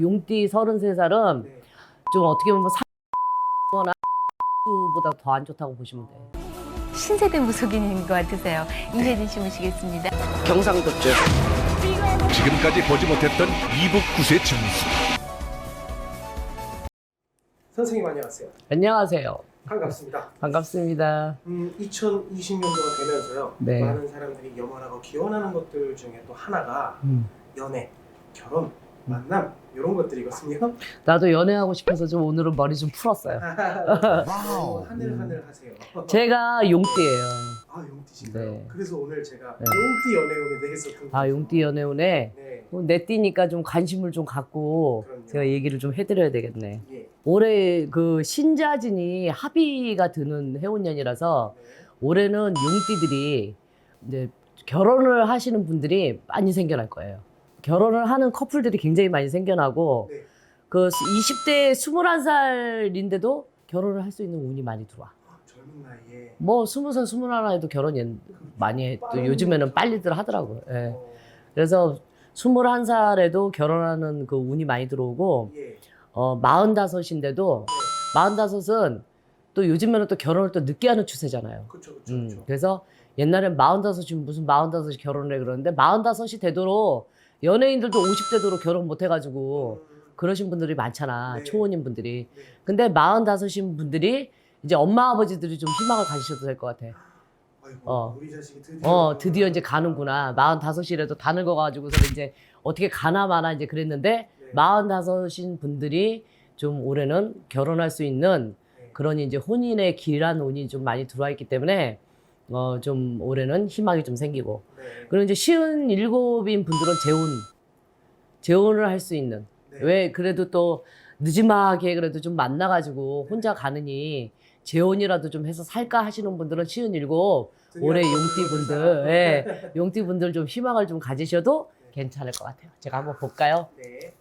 용띠 33살은 네. 좀 어떻게 보면 사거나 보다 더 안 좋다고 보시면 돼요. 신세대 무속인인 것 같으세요. 이혜진 씨 모시겠습니다. 경상도 쪽. 지금까지 보지 못했던 이북 구세 증수 선생님 안녕하세요. 안녕하세요. 반갑습니다. 반갑습니다. 음, 2020년도가 되면서요. 네. 많은 사람들이 염원하고 기원하는 것들 중에 또 하나가 음. 연애, 결혼, 만남 이런 것들이거든요. 나도 연애하고 싶어서 좀 오늘은 머리 좀 풀었어요. 너무 하늘하늘 하세요. 제가 용띠예요. 아 용띠신가요? 네. 그래서 오늘 제가 네. 용띠 연애운에 대해서 좀아 용띠 연애운에 네. 뭐 내 띠니까 좀 관심을 좀 갖고 그럼요. 제가 얘기를 좀 해드려야 되겠네. 예. 올해 그 신자진이 합의가 드는 해운년이라서 네. 올해는 용띠들이 이제 결혼을 하시는 분들이 많이 생겨날 거예요. 결혼을 하는 커플들이 굉장히 많이 생겨나고 네. 그 20대 21살인데도 결혼을 할 수 있는 운이 많이 들어와. 아, 젊은 나이에 뭐 20살, 21에도 결혼 연- 많이 해. 또 요즘에는 빨리들 하더라고요. 예. 어, 그래서 21살에도 결혼하는 그 운이 많이 들어오고 예. 어 45인데도 45은 또 요즘에는 또 결혼을 또 늦게 하는 추세잖아요. 그렇죠, 그렇죠, 음, 그렇죠. 그래서 옛날엔 45이 무슨 45이 결혼을 해 그러는데 45이 되도록 연예인들도 50대 도록 결혼 못 해가지고 음, 그러신 분들이 많잖아. 네. 초혼인 분들이. 네. 근데 45인 분들이 이제 엄마 아버지들이 좀 희망을 가지셔도 될 것 같아. 아이고, 어. 우리 자식이 드디어 어, 드디어 이제 가는구나. 45이라도 다 늙어가지고서 이제 어떻게 가나 마나 이제 그랬는데 네. 45인 분들이 좀 올해는 결혼할 수 있는 네. 그런 이제 혼인의 길한 운이 좀 많이 들어와 있기 때문에 어, 좀 올해는 희망이 좀 생기고. 네. 그리고 이제 쉬운 일곱인 분들은 재혼, 재혼을 할 수 있는. 네. 왜 그래도 또 늦지막하게 그래도 좀 만나가지고 혼자 가느니 재혼이라도 좀 해서 살까 하시는 분들은 쉬운 일곱 올해 용띠 분들. 예, 용띠 분들 좀 희망을 좀 가지셔도 괜찮을 것 같아요. 제가 한번 볼까요? 네.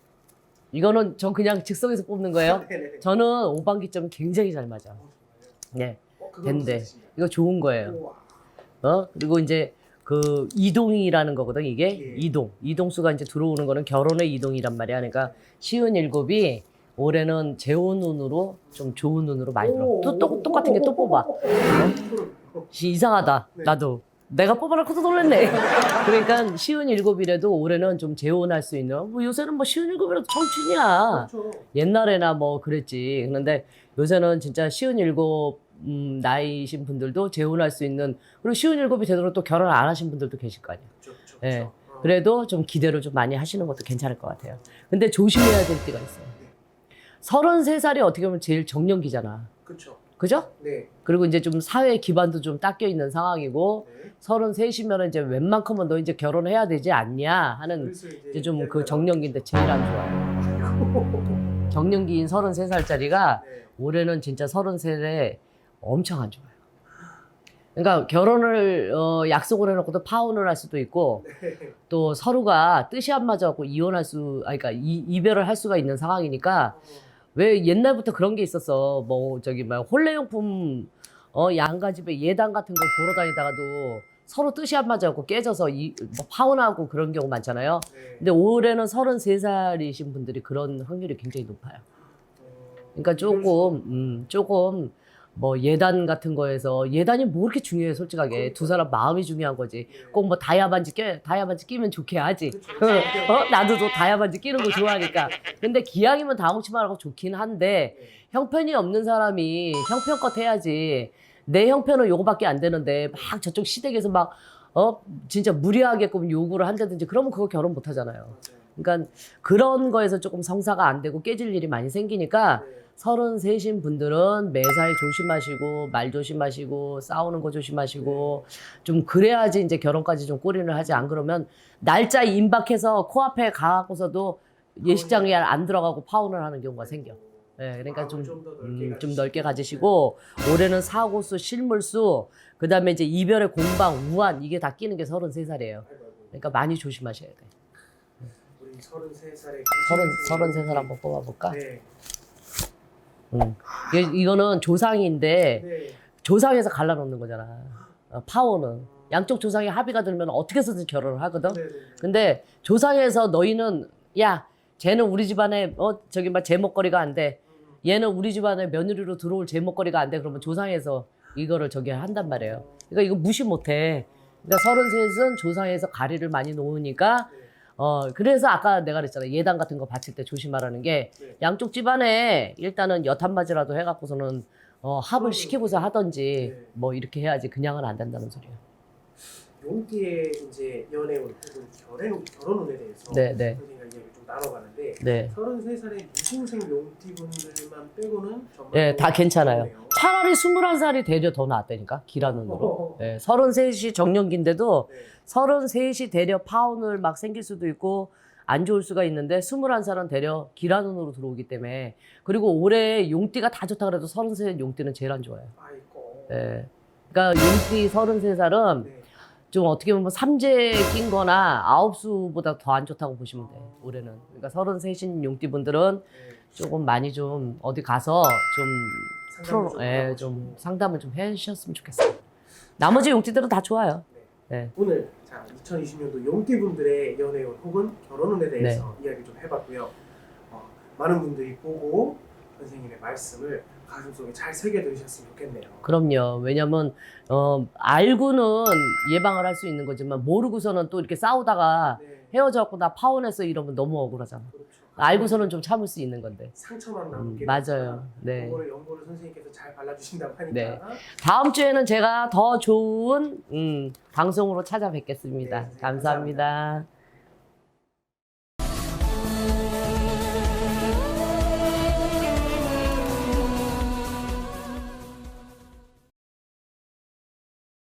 이거는 전 그냥 즉석에서 뽑는 거예요. 저는 오반기점 굉장히 잘 맞아. 어, 네? 어, 그건 된대. 무슨 뜻이냐? 이거 좋은 거예요. 어 그리고 이제 그 이동이라는 거거든 이게 예. 이동 이동수가 이제 들어오는 거는 결혼의 이동이란 말이야. 그러니까 쉬운 일곱이 올해는 재혼 운으로 좀 좋은 운으로 많이 들어. 오, 또, 또 오, 똑같은 게또 오, 뽑아. 시- 이상하다. 네. 나도. 내가 뽑아놓고도 놀랐네. 그러니까 쉬운 일곱이라도 올해는 좀 재혼할 수 있는, 뭐 요새는 뭐 쉬운 일곱이라도 청춘이야. 그렇죠. 옛날에나 뭐 그랬지. 그런데 요새는 진짜 쉬운 일곱 음, 나이신 분들도 재혼할 수 있는, 그리고 쉬운 일곱이 되도록 또 결혼 안 하신 분들도 계실 거 그렇죠, 예. 그렇죠. 어. 그래도 좀 기대를 좀 많이 하시는 것도 괜찮을 것 같아요. 근데 조심해야 될 때가 있어요. 33살이 어떻게 보면 제일 정년기잖아. 그렇죠. 그죠? 네. 그리고 이제 좀 사회 기반도 좀 닦여 있는 상황이고, 네. 서른셋이면 이제 웬만큼은 너 이제 결혼해야 되지 않냐 하는 그래서 이제 좀그 정년기인데 제일 안 좋아요. 정년기인 서른세 살짜리가 네. 올해는 진짜 서른셋에 엄청 안 좋아요. 그러니까 결혼을 어, 약속을 해놓고도 파혼을 할 수도 있고 네. 또 서로가 뜻이 안 맞아갖고 이혼할 수, 아니, 그러니까 이, 이별을 할 수가 있는 상황이니까 어, 왜 옛날부터 그런 게 있었어. 뭐 저기 뭐 혼례용품 어 양가집에 예당 같은 거 보러 다니다가도 서로 뜻이 안 맞아갖고 깨져서 이, 뭐 파혼하고 그런 경우 많잖아요. 네. 근데 올해는 33살이신 분들이 그런 확률이 굉장히 높아요. 어, 그러니까 조금 음, 조금 뭐 예단 같은 거에서 예단이 뭐 이렇게 중요해 솔직하게 두 사람 마음이 중요한 거지. 수가- 꼭뭐 다이아 반지 끼 다이아 반지 끼면 좋게 하지. 그쵸. 어, 나도 또 다이아 반지 끼는 거 좋아하니까. 근데 기왕이면 다홍치만 하고 좋긴 한데 네. 형편이 없는 사람이 형편껏 해야지. 내 형편은 요거밖에 안 되는데 막 저쪽 시댁에서 막 어 진짜 무리하게끔 요구를 한다든지 그러면 그거 결혼 못 하잖아요. 그러니까 그런 거에서 조금 성사가 안 되고 깨질 일이 많이 생기니까 네. 서른셋인 분들은 매살 조심하시고 말 조심하시고 싸우는 거 조심하시고 좀 그래야지 이제 결혼까지 좀 꼬리를 하지 안 그러면 날짜 임박해서 코앞에 가고서도 예식장에 안 들어가고 파혼을 하는 경우가 생겨. 네, 그러니까 좀, 넓게 음, 좀 가지시고. 넓게 가지시고 올해는 사고수, 실물수, 그 다음에 이제 이별의 공방, 우한 이게 다 끼는 게 33살이에요. 아이고, 아이고. 그러니까 많이 조심하셔야 돼. 우리 33살에 서른 33살 한번 뽑아볼까? 네. 음. 이- 이거는 조상인데 네. 조상에서 갈라놓는 거잖아. 어, 파워는 양쪽 조상이 합의가 들면 어떻게 해서든 결혼을 하거든. 네. 네. 근데 조상에서 너희는 야 쟤는 우리 집안에 어 저기 막 제목거리가 안 돼. 얘는 우리 집안에 며느리로 들어올 제목거리가 안 돼. 그러면 조상에서 이거를 저기 한단 말이에요. 그러니까 이거 무시 못 해. 그러니까 서른셋은 조상에서 가리를 많이 놓으니까 어 그래서 아까 내가 그랬잖아 예단 같은 거 바칠 때 조심하라는 게 네. 양쪽 집안에 일단은 여탄맞이라도 해갖고서는 어 합을 시키고서 하든지 네. 뭐 이렇게 해야지 그냥은 안 된다는 소리야. 용띠의 이제 연애운 혹은 결혼 결혼운에 대해서 네, 네. 선생님과 이야기 좀 나눠가는데 네. 33살의 무신생 용띠분들만 빼고는 정말 네, 다 괜찮아요. 좋네요. 차라리 21살이 되려 더 낫다니까, 기라는으로. 네, 33이 정년기인데도 네. 33이 되려 파운을 막 생길 수도 있고 안 좋을 수가 있는데 21살은 되려 기라눈으로 들어오기 때문에 그리고 올해 용띠가 다 좋다 그래도 33 용띠는 제일 안 좋아요. 아이고. 네. 그러니까 용띠 33살은 네. 좀 어떻게 보면 삼재 낀 거나 아홉 수보다 더 안 좋다고 보시면 돼, 올해는. 그러니까 33인 용띠분들은 네. 조금 많이 좀 어디 가서 좀 프로, 좀 예. 좀 상담을 좀 해주셨으면 좋겠어요. 나머지 용띠들은 다 좋아요. 네. 오늘 자 2020년도 용띠분들의 연애운 혹은 결혼운에 대해서 네. 이야기 좀 해봤고요. 어, 많은 분들이 보고 선생님의 말씀을 가슴속에 잘 새겨두셨으면 좋겠네요. 그럼요. 왜냐면 어, 알고는 예방을 할 수 있는 거지만 모르고서는 또 이렇게 싸우다가 네, 헤어져갖고 나 파혼했어 이러면 너무 억울하잖아. 그렇죠. 알고서는 좀 참을 수 있는 건데. 상처만 음, 남게 맞아요. 네. 그거를 연고를 선생님께서 잘 발라주신다고 하니까 네. 다음 주에는 제가 더 좋은 음, 방송으로 찾아뵙겠습니다. 네, 감사합니다.